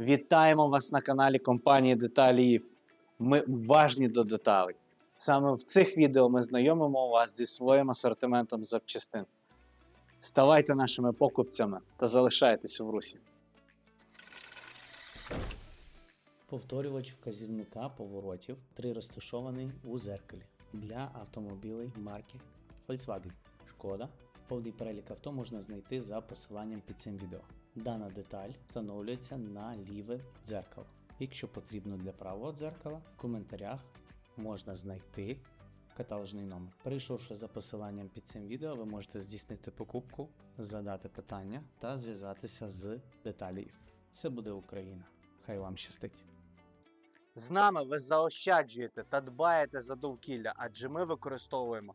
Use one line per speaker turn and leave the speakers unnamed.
Вітаємо вас на каналі компанії Деталі. Ми уважні до деталей. Саме в цих відео ми знайомимо вас зі своїм асортиментом запчастин. Ставайте нашими покупцями та залишайтесь в русі.
Повторювач вказівника поворотів 3 розташований у зеркалі для автомобілей марки Volkswagen. Шкода. Повний перелік авто можна знайти за посиланням під цим відео. Дана деталь встановлюється на ліве дзеркало. Якщо потрібно для правого дзеркала, в коментарях можна знайти каталожний номер. Перейшовши за посиланням під цим відео, ви можете здійснити покупку, задати питання та зв'язатися з деталі. Все буде Україна. Хай вам щастить!
З нами ви заощаджуєте та дбаєте за довкілля, адже ми використовуємо